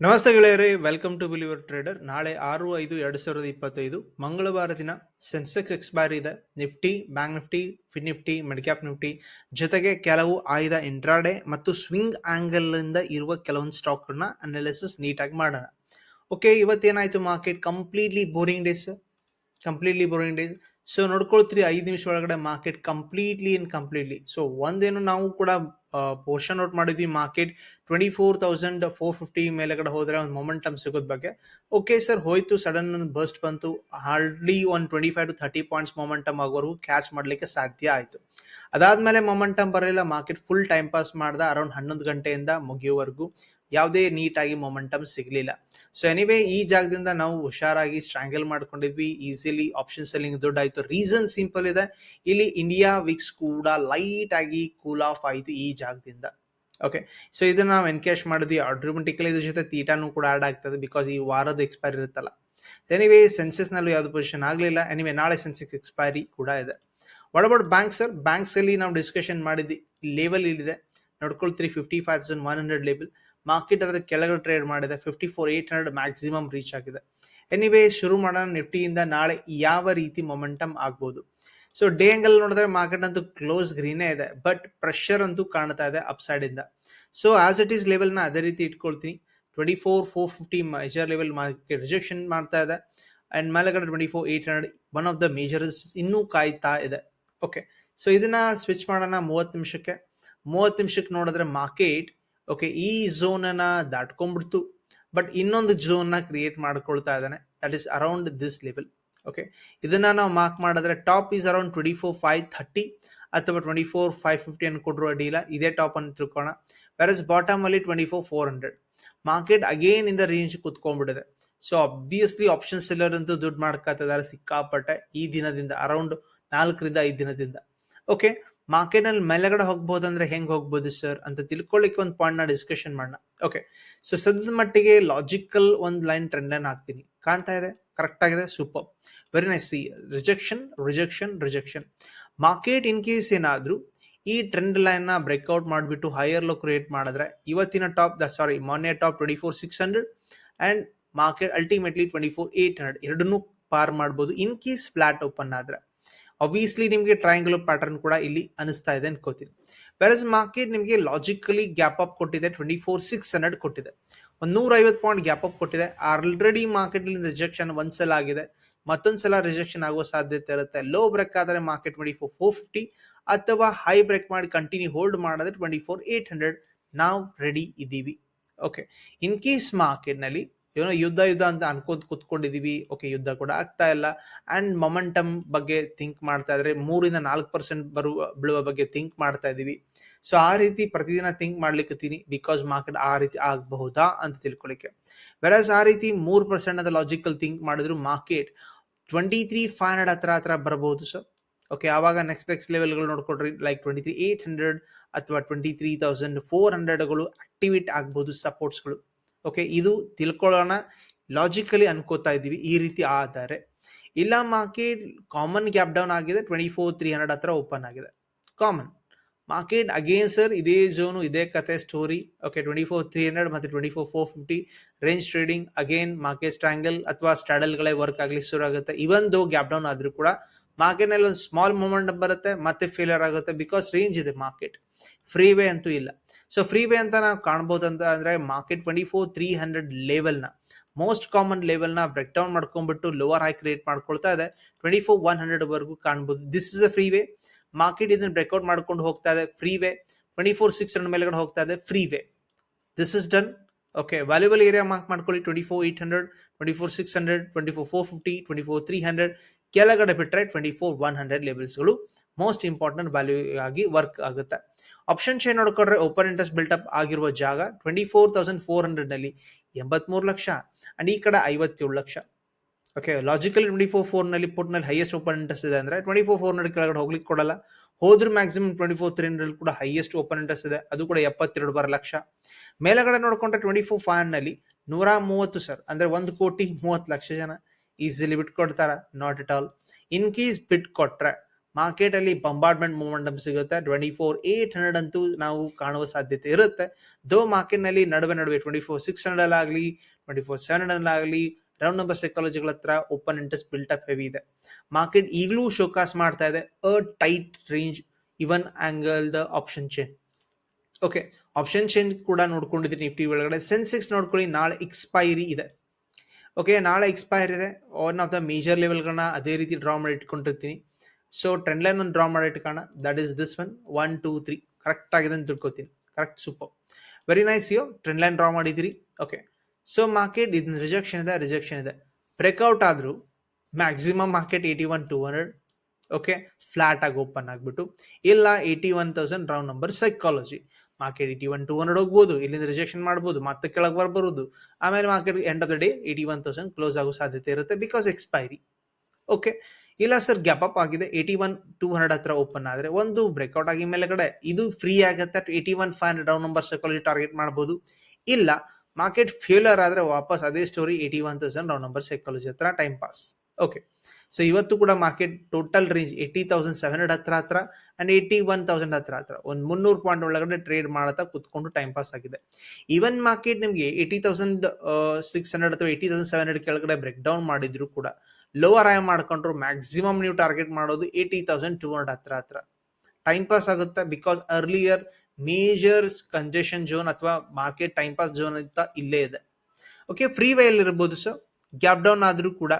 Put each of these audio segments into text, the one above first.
ನಮಸ್ತೆ ಗೆಳೆಯರೇ welcome to believer trader ನಾಳೆ ಆರು ಐದು ಎರಡು ಸಾವಿರದ ಇಪ್ಪತ್ತೈದು ಮಂಗಳವಾರ ದಿನ ಸೆನ್ಸೆಕ್ಸ್ ಎಕ್ಸ್ಪೈರಿ ಇದೆ. Nifty bank Nifty fin Nifty midcap Nifty ಜೊತೆಗೆ ಕೆಲವು ಆಯ್ದ ಇಂಟ್ರಾಡೆ ಮತ್ತು ಸ್ವಿಂಗ್ ಆಂಗಲ್ ಇಂದ ಇರುವ ಕೆಲವೊಂದು ಸ್ಟಾಕ್ಗಳನ್ನ ಅನಾಲಿಸಿಸ್ ನೀಟಾಗಿ ಮಾಡೋಣ. Okay ಇವತ್ತೇನಾಯಿತು market completely boring days completely boring days so ನೋಡ್ಕೊಳ್ತೀರಿ, ಐದು ನಿಮಿಷ ಒಳಗಡೆ market completely in completely so ಒಂದೇನು ನಾವು ಕೂಡ ಪೋರ್ಷನ್ ಔಟ್ ಮಾಡಿದ್ವಿ market twenty four thousand four fifty ಮೇಲೆಗಡೆ ಹೋದ್ರೆ ಒಂದು ಮೊಮೆಂಟಮ್ ಸಿಗೋದ್ ಬಗ್ಗೆ. ಓಕೆ ಸರ್ ಹೋಯ್ತು ಸಡನ್ ಬರ್ಸ್ಟ್ ಬಂತು. ಹಾರ್ಡ್ಲಿ ಒಂದು twenty five to thirty points momentum ಆಗೋವರೆಗೂ ಕ್ಯಾಚ್ ಮಾಡಲಿಕ್ಕೆ ಸಾಧ್ಯ ಆಯಿತು. ಅದಾದ್ಮೇಲೆ ಮೊಮೆಂಟಮ್ ಬರಲಿಲ್ಲ ಮಾರ್ಕೆಟ್ ಫುಲ್ ಟೈಮ್ ಪಾಸ್ ಮಾಡ್ದ ಅರೌಂಡ್ ಹನ್ನೊಂದು ಗಂಟೆಯಿಂದ ಮುಗಿಯೋವರೆಗೂ ಯಾವುದೇ ನೀಟಾಗಿ ಮೊಮೆಂಟಮ್ ಸಿಗಲಿಲ್ಲ. ಸೊ ಎನಿವೇ ಈ ಜಾಗದಿಂದ ನಾವು ಹುಷಾರಾಗಿ ಸ್ಟ್ರಾಂಗಲ್ ಮಾಡ್ಕೊಂಡಿದ್ವಿ. ಈಸಿಲಿ ಆಪ್ಷನ್ ಸೆಲ್ಲಿಂಗ್ ದುಡ್ಡು ಆಯಿತು ರೀಸನ್ ಸಿಂಪಲ್ ಇದೆ. ಇಲ್ಲಿ ಇಂಡಿಯಾ ವಿಕ್ಸ್ ಕೂಡ ಲೈಟ್ ಆಗಿ ಕೂಲ್ ಆಫ್ ಆಯಿತು ಈ ಜಾಗದಿಂದ. ಓಕೆ ಸೊ ಇದನ್ನ ನಾವು ಎನ್ಕ್ಯಾಶ್ ಮಾಡಿದ್ವಿ. ಆಟೋಮೆಟಿಕಲಿ ಇದ್ರ ಜೊತೆ ತೀಟಾನು ಕೂಡ ಆಡ್ ಆಗ್ತದೆ ಬಿಕಾಸ್ ಈ ವಾರದ ಎಕ್ಸ್ಪೈರಿ ಇರುತ್ತಲ್ಲ. ಎನಿವೇ ಸೆನ್ಸಸ್ ನಲ್ಲೂ ಯಾವ್ದು ಪೊಸಿಷನ್ ಆಗಲಿಲ್ಲ. ಎನಿವೇ ನಾಳೆ ಸೆನ್ಸೆಕ್ಸ್ ಎಕ್ಸ್ಪೈರಿ ಕೂಡ ಇದೆ. What about bank sir banks ಅಲ್ಲಿ ನಾವು ಡಿಸ್ಕಷನ್ ಮಾಡಿದ್ವಿ. ಲೆವೆಲ್ ಇಲ್ಲಿದೆ. ನೋಡ್ಕೊಳ್ತೀರಿ fifty five thousand one hundred level market ಅದರ ಕೆಳಗಡೆ ಟ್ರೇಡ್ ಮಾಡಿದೆ. Fifty four eight hundred maximum reach ಆಗಿದೆ. ಎನಿವೇ ಶುರು ಮಾಡೋಣ ನಿಫ್ಟಿಯಿಂದ. ನಾಳೆ ಯಾವ ರೀತಿ ಮೊಮೆಂಟಮ್ ಆಗ್ಬೋದು. ಸೊ ಡೇ ಅಂಗಲ್ ನೋಡಿದ್ರೆ ಮಾರ್ಕೆಟ್ ಅಂತೂ ಕ್ಲೋಸ್ ಗ್ರೀನೇ ಇದೆ. ಬಟ್ ಪ್ರೆಷರ್ ಅಂತೂ ಕಾಣ್ತಾ ಇದೆ ಅಪ್ ಸೈಡ್ ಇಂದ. ಸೊ ಆಸ್ ಇಟ್ ಈಸ್ ಲೆವೆಲ್ನ ಅದೇ ರೀತಿ ಇಟ್ಕೊಳ್ತೀನಿ. Twenty four four fifty major level market rejection ಮಾಡ್ತಾ ಇದೆ. ಅಂಡ್ ಮೇಲೆಗಡೆ twenty four eight hundred one of the majors ಇನ್ನೂ ಕಾಯ್ತಾ ಇದೆ. ಓಕೆ ಸೊ ಇದನ್ನ ಸ್ವಿಚ್ ಮಾಡೋಣ ಮೂವತ್ತು ನಿಮಿಷಕ್ಕೆ. ಮೂವತ್ತು ನಿಮಿಷಕ್ಕೆ ನೋಡಿದ್ರೆ ಮಾರ್ಕೆಟ್ ಓಕೆ ಈ ಝೋನ್ ಅನ್ನ ದಾಟ್ಕೊಂಡ್ಬಿಡ್ತು. ಬಟ್ ಇನ್ನೊಂದು ಝೋನ್ನ ಕ್ರಿಯೇಟ್ ಮಾಡ್ಕೊಳ್ತಾ ಇದ್ದಾನೆ. That is around this level okay ಇದನ್ನ ನಾವು ಮಾರ್ಕ್ ಮಾಡಿದ್ರೆ top is around twenty four five thirty ಅಥವಾ ಟ್ವೆಂಟಿ ಫೋರ್ ಫೈವ್ ಫಿಫ್ಟಿ ಅನ್ನು ಕೊಟ್ಟರು ಡೀಲ ಇದೇ ಟಾಪ್ ಅನ್ನು ತಿಳ್ಕೋಣ ವೆರಸ್ ಬಾಟಮ್ ಅಲ್ಲಿ twenty four four hundred market again ಇಂದ ರೇಂಜ್ ಕುತ್ಕೊಂಡ್ಬಿಟ್ಟಿದೆ. ಸೊ ಅಬ್ವಿಯಸ್ಲಿ ಆಪ್ಷನ್ ಸೆಲ್ಲರ್ ಅಂತೂ ದುಡ್ಡು ಮಾಡ್ಕೊತಿದ್ದಾರೆ ಸಿಕ್ಕಾಪಟ್ಟೆ ಈ ದಿನದಿಂದ ಅರೌಂಡ್ ನಾಲ್ಕರಿಂದ ಐದು ದಿನದಿಂದ. ಓಕೆ ಮಾರ್ಕೆಟ್ನಲ್ಲಿ ಮೇಲೆಗಡೆ ಹೋಗ್ಬೋದು ಅಂದ್ರೆ ಹೆಂಗೆ ಹೋಗ್ಬೋದು ಸರ್ ಅಂತ ತಿಳ್ಕೊಳ್ಳಿಕ್ಕೆ ಒಂದು ಪಾಯಿಂಟ್ನ ಡಿಸ್ಕಷನ್ ಮಾಡೋಣ. ಓಕೆ ಸೊ ಸದ್ಯದ ಮಟ್ಟಿಗೆ ಲಾಜಿಕಲ್ ಒಂದು ಲೈನ್ ಟ್ರೆಂಡ್ ಲೈನ್ ಹಾಕ್ತೀನಿ. ಕಾಣ್ತಾ ಇದೆ? ಕರೆಕ್ಟ್ ಆಗಿದೆ? Super very nice see rejection rejection rejection market in case ಏನಾದ್ರು ಈ ಟ್ರೆಂಡ್ ಲೈನ್ನ ಬ್ರೇಕ್ಔಟ್ ಮಾಡಿಬಿಟ್ಟು ಹೈಯರ್ ಲೋ ಕ್ರಿಯೇಟ್ ಮಾಡಿದ್ರೆ ಇವತ್ತಿನ ಟಾಪ್ ದ ಸಾರಿ ಮೊನ್ನೆ top twenty four six hundred and market ultimately twenty four eight hundred ಎರಡನ್ನೂ ಪಾರ್ ಮಾಡ್ಬೋದು. ಇನ್ ಕೇಸ್ ಫ್ಲಾಟ್ ಓಪನ್ ಆದ್ರೆ. ಅಬ್ವಿಯಸ್ಲಿ ನಿಮಗೆ ಟ್ರಯಾಂಗಲ್ ಪ್ಯಾಟರ್ನ್ ಕೂಡ ಇಲ್ಲಿ ಅನಿಸ್ತಾ ಇದೆ ಅನ್ಕೋತೀನಿ. ವೆರಸ್ ಮಾರ್ಕೆಟ್ ನಿಮಗೆ ಲಾಜಿಕಲಿ ಗ್ಯಾಪ್ ಅಪ್ ಕೊಟ್ಟಿದೆ ಟ್ವೆಂಟಿ ಫೋರ್ ಸಿಕ್ಸ್ ಹಂಡ್ರೆಡ್ ಕೊಟ್ಟಿದೆ. ಒಂದು ನೂರ ಐವತ್ತು ಪಾಯಿಂಟ್ ಗ್ಯಾಪ್ ಅಪ್ ಕೊಟ್ಟಿದೆ ಆಲ್ರೆಡಿ ಮಾರ್ಕೆಟ್ ರಿಜೆಕ್ಷನ್ ಒಂದ್ಸಲ ಆಗಿದೆ. ಮತ್ತೊಂದ್ಸಲ ರಿಜೆಕ್ಷನ್ ಆಗುವ ಸಾಧ್ಯತೆ ಇರುತ್ತೆ. ಲೋ ಬ್ರೇಕ್ ಆದರೆ market twenty four four fifty ಅಥವಾ ಹೈ ಬ್ರೇಕ್ ಮಾಡಿ ಕಂಟಿನ್ಯೂ ಹೋಲ್ಡ್ ಮಾಡಿದ್ರೆ ಟ್ವೆಂಟಿ ಫೋರ್ ಏಟ್ ಹಂಡ್ರೆಡ್ ನಾವು ರೆಡಿ ಇದ್ದೀವಿ ಓಕೆ ಇನ್ ಕೇಸ್ ಮಾರ್ಕೆಟ್ನಲ್ಲಿ ಏನೋ ಯುದ್ಧ ಯುದ್ಧ ಅಂತ ಅನ್ಕೋದ್ ಕುತ್ಕೊಂಡಿದೀವಿ. ಓಕೆ, ಯುದ್ಧ ಕೂಡ ಆಗ್ತಾ ಇಲ್ಲ. ಅಂಡ್ ಮೊಮೆಂಟಮ್ ಬಗ್ಗೆ ಥಿಂಕ್ ಮಾಡ್ತಾ ಇದ್ರೆ ಮೂರಿಂದ ನಾಲ್ಕು ಪರ್ಸೆಂಟ್ ಬರುವ, ಬೀಳುವ ಬಗ್ಗೆ ಥಿಂಕ್ ಮಾಡ್ತಾ ಇದೀವಿ. ಸೊ ಆ ರೀತಿ ಪ್ರತಿದಿನ ಥಿಂಕ್ ಮಾಡ್ಲಿಕ್ಕತ್ತೀನಿ ಬಿಕಾಸ್ ಮಾರ್ಕೆಟ್ ಆ ರೀತಿ ಆಗಬಹುದಾ ಅಂತ ತಿಳ್ಕೊಳಿಕ್ಕೆ. ವೆರಸ್ ಆ ರೀತಿ ಮೂರು ಪರ್ಸೆಂಟ್ ಅಂತ ಲಾಜಿಕಲ್ ಥಿಂಕ್ ಮಾಡಿದ್ರು market twenty three five hundred ಹತ್ರ ಹತ್ರ ಬರಬಹುದು ಸರ್ ಓಕೆ ಆವಾಗ ನೆಕ್ಸ್ಟ್ ನೆಕ್ಸ್ಟ್ ಲೆವೆಲ್ಗಳು ನೋಡ್ಕೊಡ್ರಿ like twenty three eight hundred ಅಥವಾ ಟ್ವೆಂಟಿ ತ್ರೀ ತೌಸಂಡ್ ಫೋರ್ ಹಂಡ್ರೆಡ್ಗಳು ಆಕ್ಟಿವೇಟ್ ಆಗ್ಬೋದು ಸಪೋರ್ಟ್ಸ್ಗಳು ಓಕೆ ಇದು ತಿಳ್ಕೊಳ್ಳೋಣ. ಲಾಜಿಕಲಿ ಅನ್ಕೋತಾ ಇದ್ದೀವಿ ಈ ರೀತಿ ಆದರೆ. ಇಲ್ಲ ಮಾರ್ಕೆಟ್ ಕಾಮನ್ ಗ್ಯಾಪ್ ಡೌನ್ ಆಗಿದೆ ಟ್ವೆಂಟಿ ಫೋರ್ ತ್ರೀ ಹಂಡ್ರೆಡ್ ಹತ್ರ ಓಪನ್ ಆಗಿದೆ. ಕಾಮನ್ ಮಾರ್ಕೆಟ್ ಅಗೇನ್ ಸರ್ ಇದೇ ಝೋನು ಇದೇ ಕತೆ story okay twenty four three hundred ಮತ್ತು twenty four four fifty range trading again market strangle ಅಥವಾ ಸ್ಟ್ರಾಡಲ್ಗಳೇ ವರ್ಕ್ ಆಗಲಿ ಶುರು ಆಗುತ್ತೆ. ಇವನ್ ದೋ ಗ್ಯಾಪ್ ಡೌನ್ ಆದರೂ ಕೂಡ ಮಾರ್ಕೆಟ್ನಲ್ಲಿ ಒಂದು ಸ್ಮಾಲ್ ಮೂಮೆಂಟ್ ಬರುತ್ತೆ, ಮತ್ತೆ ಫೇಲಿಯರ್ ಆಗುತ್ತೆ ಬಿಕಾಸ್ ರೇಂಜ್ ಇದೆ ಮಾರ್ಕೆಟ್ ಫ್ರೀ ವೇ ಅಂತೂ ಇಲ್ಲ. ಸೊ ಫ್ರೀ ವೇ ಅಂತ ನಾವು ಕಾಣ್ಬೋದು ಅಂತ ಅಂದ್ರೆ market twenty four three hundred ಲೆವೆಲ್ನ. Most common ಲೆವೆಲ್ನ ಬ್ರೇಕ್ ಡೌನ್ ಮಾಡ್ಕೊಂಡ್ಬಿಟ್ಟು ಲೋವರ್ ಹೈ ಕ್ರಿಯೇಟ್ ಮಾಡ್ಕೊಳ್ತಾ ಇದೆ. ಟ್ವೆಂಟಿ ಫೋರ್ ಒನ್ ಹಂಡ್ರೆಡ್ ವರೆಗೂ ಕಾಣ್ಬೋದು. This is a free way market ಇದನ್ನ ಬ್ರೇಕ್ಔಟ್ ಮಾಡ್ಕೊಂಡು ಹೋಗ್ತಾ ಇದೆ. Free way twenty four six hundred ಮೇಲೆಗಡೆ ಹೋಗ್ತಾ ಇದೆ. Free way this is done okay valuable area mark ಮಾಡ್ಕೊಳ್ಳಿ. Twenty four eight hundred twenty four six hundred twenty four four fifty twenty four three hundred ಕೆಳಗಡೆ ಬಿಟ್ಟರೆ twenty four one hundred ಲೆವೆಲ್ಸ್ಗಳು most important value ಆಗಿ work ಆಗುತ್ತೆ. Option chain ನೋಡ್ಕೊಂಡ್ರೆ open interest built up ಆಗಿರುವ ಜಾಗ twenty four thousand four ಹಂಡ್ರೆಡ್ನಲ್ಲಿ ಎಂಬತ್ಮೂರು ಲಕ್ಷ ಅಂಡ್ ಈ ಕಡೆ ಐವತ್ತೇಳು lakh. Okay logical twenty four ಫೋರ್ನಲ್ಲಿ ನಲ್ಲಿ ಪುಟ್ನಲ್ಲಿ ಹೈಯೆಸ್ಟ್ ಓಪನ್ ಇಂಟ್ರೆಸ್ಟ್ ಇದೆ ಅಂದ್ರೆ ಟ್ವೆಂಟಿ ಫೋರ್ ಫೋರ್ ಹಂಡ್ರೆಡ್ ಕೆಳಗಡೆ ಹೋಗ್ಲಿಕ್ಕೆ ಕೊಡಲ್ಲ. ಹೋದ್ರೂ maximum twenty four three hundred ಕೂಡ ಹೈಯೆಸ್ಟ್ ಓಪನ್ ಇಂಟ್ರೆಸ್ಟ್ ಇದೆ, ಅದು ಕೂಡ ಎಪ್ಪತ್ತೆರಡು ಬರ ಲಕ್ಷ. ಮೇಲಗಡೆ ನೋಡ್ಕೊಂಡ್ರೆ ಟ್ವೆಂಟಿ ಫೋರ್ ಫೈವ್ನಲ್ಲಿ ನೂರ ಮೂವತ್ತು ಸರ್, ಅಂದ್ರೆ ಒಂದು ಕೋಟಿ ಮೂವತ್ತು ಲಕ್ಷ ಜನ. Easily ಬಿಟ್ಕೊಡ್ತಾರ not at all in case ಬಿಟ್ ಕೊಟ್ರೆ ಮಾರ್ಕೆಟ್ ಅಲ್ಲಿ ಬಂಬಾರ್ಡ್ಮೆಂಟ್ ಮೂಮೆಂಟಮ್ ಸಿಗುತ್ತೆ. ಟ್ವೆಂಟಿ ಫೋರ್ ಏಟ್ ಹಂಡ್ರೆಡ್ ಅಂತೂ ನಾವು ಕಾಣುವ ಸಾಧ್ಯತೆ ಇರುತ್ತೆ. ದೋ ಮಾರ್ಕೆಟ್ನಲ್ಲಿ ನಡುವೆ ನಡುವೆ ಟ್ವೆಂಟಿ ಫೋರ್ ಸಿಕ್ಸ್ ಹಂಡ್ರೆಡ್ ಆಗಲಿ ಟ್ವೆಂಟಿ ಫೋರ್ ಸೆವೆನ್ ಹಂಡ್ರೆಡ್ ಆಗಲಿ ರೌಂಡ್ ನಂಬರ್ ಸೈಕಾಲಜಿಗಳ ಹತ್ರ open interest built up heavy ಇದೆ. ಮಾರ್ಕೆಟ್ ಈಗಲೂ ಶೋಕಾಸ್ ಮಾಡ್ತಾ ಇದೆ. A tight range even angle the option chain okay option change ಕೂಡ ನೋಡ್ಕೊಂಡಿದ್ದೀನಿ ನಿಫ್ಟಿ ಒಳಗಡೆ. ಸೆನ್ಸೆಕ್ಸ್ ನೋಡ್ಕೊಳ್ಳಿ, ನಾಳೆ ಎಕ್ಸ್ಪೈರಿ ಇದೆ. ಓಕೆ ನಾಳೆ ಎಕ್ಸ್ಪೈರ್ ಇದೆ. ಒನ್ ಆಫ್ ದ ಮೇಜರ್ ಲೆವೆಲ್ಗಳನ್ನ ಅದೇ ರೀತಿ ಡ್ರಾ ಮಾಡಿ ಇಟ್ಕೊಂಡಿರ್ತೀನಿ. ಸೊ ಟ್ರೆಂಡ್ ಲೈನ್ ಒಂದು ಡ್ರಾ ಮಾಡಿ ಇಟ್ಕೋಣ that is this one one two three correct ಆಗಿದೆ ಅಂತ ತಿಳ್ಕೊತೀನಿ. ಕರೆಕ್ಟ್ ಸೂಪರ್ ವೆರಿ ನೈಸ್ ಯೋ ಟ್ರೆಂಡ್ ಲೈನ್ ಡ್ರಾ ಮಾಡಿದಿರಿ ಓಕೆ ಸೊ ಮಾರ್ಕೆಟ್ ಇದನ್ನ ರಿಜೆಕ್ಷನ್ ಇದೆ ರಿಜೆಕ್ಷನ್ ಇದೆ. ಬ್ರೇಕ್ಔಟ್ ಆದರೂ maximum market eighty one two hundred okay flat ಆಗಿ ಓಪನ್ ಆಗಿಬಿಟ್ಟು. ಇಲ್ಲ eighty one thousand round number psychology market eighty one two hundred ಹೋಗ್ಬೋದು, ಇಲ್ಲಿಂದ ರಿಜೆಕ್ಷನ್ ಮಾಡ್ಬೋದು, ಮತ್ತೆ ಕೆಳಗೆ ಬರ್ಬರೋದು. ಆಮೇಲೆ market end of the day eighty one thousand close ಆಗೋ ಸಾಧ್ಯತೆ ಇರುತ್ತೆ ಬಿಕಾಸ್ ಎಕ್ಸ್ಪೈರಿ ಓಕೆ ಇಲ್ಲ ಸರ್ ಗ್ಯಾಪ್ ಅಪ್ ಆಗಿದೆ. ಏಯ್ಟಿ ಒನ್ ಟೂ ಹಂಡ್ರೆಡ್ ಹತ್ರ ಓಪನ್ ಆದರೆ ಒಂದು ಬ್ರೇಕ್ಔಟ್ ಆಗಿ ಮೇಲೆಗಡೆ. ಇದು ಫ್ರೀ ಆಗುತ್ತೆ eighty one five hundred round number psychology target ಮಾಡ್ಬೋದು. ಇಲ್ಲ ಮಾರ್ಕೆಟ್ ಫೇಲರ್ ಆದರೆ ವಾಪಸ್ ಅದೇ story eighty one thousand round number psychology ಹತ್ರ ಟೈಮ್ ಪಾಸ್ ಓಕೆ ಸೊ ಇವತ್ತು ಕೂಡ market total range eighty thousand seven hundred ಹತ್ರ ಹತ್ರ ಅಂಡ್ ಏಯ್ಟಿ ಒನ್ ತೌಸಂಡ್ ಹತ್ರ ಹತ್ರ. ಒಂದು ಮುನ್ನೂರು ಪಾಯಿಂಟ್ ಒಳಗಡೆ ಟ್ರೇಡ್ ಮಾಡತ್ತಾ ಕುತ್ಕೊಂಡು ಟೈಮ್ ಪಾಸ್ ಆಗಿದೆ. ಈವನ್ ಮಾರ್ಕೆಟ್ ನಿಮಗೆ ಏಯ್ಟಿ ತೌಸಂಡ್ ಸಿಕ್ಸ್ ಹಂಡ್ರೆಡ್ ಅಥವಾ ಏಯ್ಟಿ ತೌಸಂಡ್ ಸೆವೆನ್ ಹಂಡ್ರೆಡ್ ಕೆಳಗಡೆ ಬ್ರೇಕ್ ಡೌನ್ ಮಾಡಿದ್ರು ಕೂಡ ಲೋವರ್ ಆಯ್ ಮಾಡ್ಕೊಂಡ್ರು ಮ್ಯಾಕ್ಸಿಮಮ್ ನೀವು ಟಾರ್ಗೆಟ್ ಮಾಡೋದು ಏಯ್ಟಿ ತೌಸಂಡ್ ಟೂ ಹಂಡ್ರೆಡ್ ಹತ್ರ ಹತ್ರ. ಟೈಮ್ ಪಾಸ್ ಆಗುತ್ತೆ? Because earlier major congestion zone ಅಥವಾ ಮಾರ್ಕೆಟ್ ಟೈಮ್ ಪಾಸ್ ಝೋನ್ ಅಂತ ಇಲ್ಲೇ ಇದೆ. ಓಕೆ ಫ್ರೀ ವೇಲ್ ಇರ್ಬೋದು ಸೊ ಗ್ಯಾಪ್ ಡೌನ್ ಆದರೂ ಕೂಡ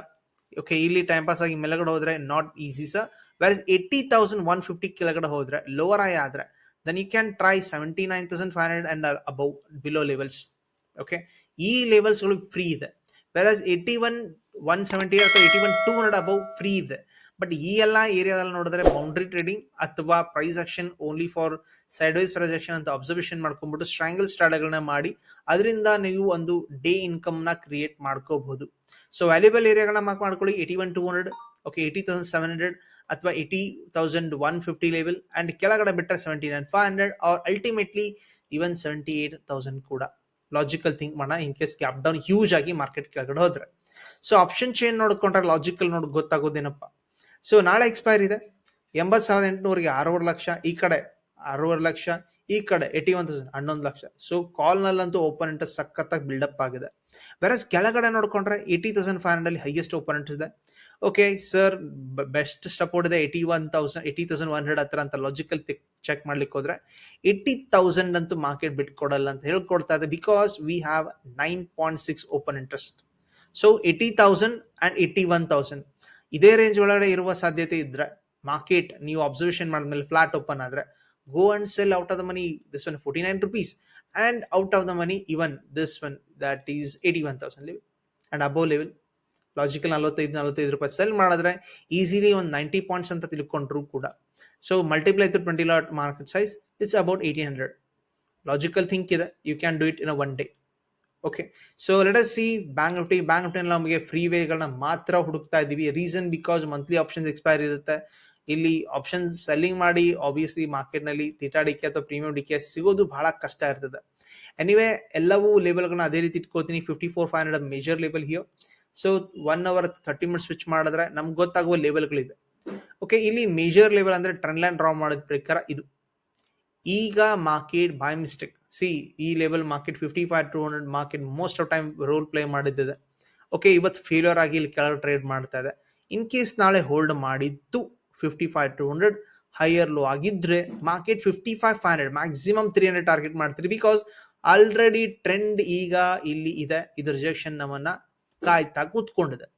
ಓಕೆ ಇಲ್ಲಿ ಟೈಮ್ ಪಾಸ್ ಆಗಿ ಮೇಲ್ಗಡೆ ಹೋದ್ರೆ not easy sir where eighty thousand one fifty ಕೆಳಗಡೆ ಹೋದ್ರೆ ಲೋವರ್ ಆಯ್ ಆದ್ರೆ then you can try seventy nine thousand five hundred and above below levels okay ಈ ಲೆವೆಲ್ಸ್ಗಳು ಫ್ರೀ ಇದೆ. Whereas eighty one one seventy ಅಥವಾ eighty one two hundred above free ಇದೆ. But ಈ ಎಲ್ಲ ಏರಿಯಾದಲ್ಲಿ ನೋಡಿದ್ರೆ ಬೌಂಡ್ರಿ ಟ್ರೇಡಿಂಗ್ ಅಥವಾ price action only for sidewise price action ಅಂತ ಅಬ್ಸರ್ವೇಷನ್ ಮಾಡ್ಕೊಂಡ್ಬಿಟ್ಟು ಸ್ಟ್ರಾಂಗಲ್ ಸ್ಟಾರ್ಟ್ಗಳನ್ನ ಮಾಡಿ ಅದರಿಂದ ನೀವು ಒಂದು ಡೇ ಇನ್ಕಮ್ನ ಕ್ರಿಯೇಟ್ ಮಾಡ್ಕೋಬಹುದು. ಸೊ ವ್ಯಾಲ್ಯೂಬಲ್ ಏರಿಯಾಗಳನ್ನ ಮಾರ್ಕ್ ಮಾಡ್ಕೊಳ್ಳಿ. Eighty one two hundred okay eighty thousand seven hundred ಅಥವಾ eighty thousand one fifty level and ಕೆಳಗಡೆ ಬಿಟ್ಟರೆ seventy nine five hundred or ultimately even seventy eight thousand ಕೂಡ. ಲಾಜಿಕಲ್ ಥಿಂಕ್ ಮಾಡೋಣ in case gap down huge ಆಗಿ market ಕೆಳಗಡೆ ಹೋದ್ರೆ. So option chain ನೋಡ್ಕೊಂಡ್ರೆ logical ನೋಡಿ ಗೊತ್ತಾಗೋದೇನಪ್ಪ? ಸೊ ನಾಳೆ ಎಕ್ಸ್ಪೈರ್ ಇದೆ. ಎಂಬತ್ತು ಸಾವಿರದ ಎಂಟುನೂರಿಗೆ ಆರೂವರೆ ಲಕ್ಷ, ಈ ಕಡೆ ಆರೂವರೆ ಲಕ್ಷ, ಈ ಕಡೆ ಏಯ್ಟಿ ಒನ್ ತೌಸಂಡ್ ಹನ್ನೊಂದು ಲಕ್ಷ. ಸೊ ಕಾಲ್ನಲ್ಲಂತೂ ಓಪನ್ ಇಂಟ್ರೆಸ್ಟ್ ಸಖತ್ತಾಗಿ ಬಿಲ್ಡಪ್ ಆಗಿದೆ. ವೆರಸ್ ಕೆಳಗಡೆ ನೋಡ್ಕೊಂಡ್ರೆ eighty thousand five hundred highest open interest ಇದೆ. ಓಕೆ ಸರ್ ಬೆಸ್ಟ್ ಸಪೋರ್ಟ್ ಇದೆ eighty one thousand eighty thousand one hundred ಹತ್ರ ಅಂತ ಲಾಜಿಕಲ್ ಚೆಕ್ ಮಾಡ್ಲಿಕ್ಕೆ ಹೋದ್ರೆ ಏಯ್ಟಿ ತೌಸಂಡ್ ಅಂತೂ ಮಾರ್ಕೆಟ್ ಬಿಟ್ಕೊಡಲ್ಲ ಅಂತ ಹೇಳ್ಕೊಡ್ತಾ ಇದೆ because we have nine point six open interest so eighty thousand and eighty one thousand ಇದೇ ರೇಂಜ್ ಒಳಗಡೆ ಇರುವ ಸಾಧ್ಯತೆ ಇದ್ರೆ ಮಾರ್ಕೆಟ್ ನೀವು ಅಬ್ಸರ್ವೇಷನ್ ಮಾಡಿದ್ಮೇಲೆ ಫ್ಲಾಟ್ ಓಪನ್ ಆದ್ರೆ go and sell out of the money this one forty nine rupees and out of the money even this one that is eighty one thousand level and above level logical ನಲವತ್ತೈದು ನಲವತ್ತೈದು ರೂಪಾಯಿ cell ಮಾಡಿದ್ರೆ easily ಒಂದು ninety points ಅಂತ ತಿಳ್ಕೊಂಡ್ರು ಕೂಡ. So multiply to twenty lot market size it's about eighteen hundred logical think ಇದೆ you can do it in a one day okay so let us see bank Nifty bank Nifty ನಮಗೆ free ವೇಗಳನ್ನ ಮಾತ್ರ ಹುಡುಕ್ತಾ ಇದ್ದೀವಿ reason because monthly options expire ಇರುತ್ತೆ. ಇಲ್ಲಿ options selling ಮಾಡಿ obviously ಮಾರ್ಕೆಟ್ನಲ್ಲಿ ತಿಟಾಡಿಕೆ ಅಥವಾ ಪ್ರೀಮಿಯಂ ಡಿಕೆ ಸಿಗೋದು ಬಹಳ ಕಷ್ಟ ಇರ್ತದೆ. ಎನಿವೆ ಎಲ್ಲವೂ ಲೇಬಲ್ಗಳನ್ನ ಅದೇ ರೀತಿ ಇಟ್ಕೋತೀನಿ fifty four five hundred major level ಹಿಯೋ so one hour thirty minutes switch ಮಾಡಿದ್ರೆ ನಮ್ಗೆ ಗೊತ್ತಾಗುವ ಲೇಬಲ್ಗಳಿದೆ ಓಕೆ ಇಲ್ಲಿ ಮೇಜರ್ ಲೆವೆಲ್ ಅಂದ್ರೆ ಟ್ರೆಂಡ್ ಲೈನ್ ಡ್ರಾ ಮಾಡೋದ್ ಪ್ರಕಾರ ಇದು. ಈಗ ಮಾರ್ಕೆಟ್ ಬೈ ಮಿಸ್ಟೇಕ್ ಸಿ, ಈ level market fifty five two hundred market most of time role play ಮಾಡಿದ್ದಿದೆ. Okay ಇವತ್ತು ಫೇಲ್ಯೂರ್ ಆಗಿ ಇಲ್ಲಿ ಕೆಳಗೆ ಟ್ರೇಡ್ ಮಾಡ್ತಾ ಇದೆ. ಇನ್ ಕೇಸ್ ನಾಳೆ ಹೋಲ್ಡ್ ಮಾಡಿದ್ದು fifty five two hundred higher low ಆಗಿದ್ರೆ market fifty five five hundred maximum three hundred target ಮಾಡ್ತೀರಿ ಬಿಕಾಸ್ ಆಲ್ರೆಡಿ ಟ್ರೆಂಡ್ ಈಗ ಇಲ್ಲಿ ಇದೆ. ಇದು ರಿಜೆಕ್ಷನ್ ನಮ್ಮನ್ನ ಕಾಯ್ತಾ ಕೂತ್ಕೊಂಡಿದೆ.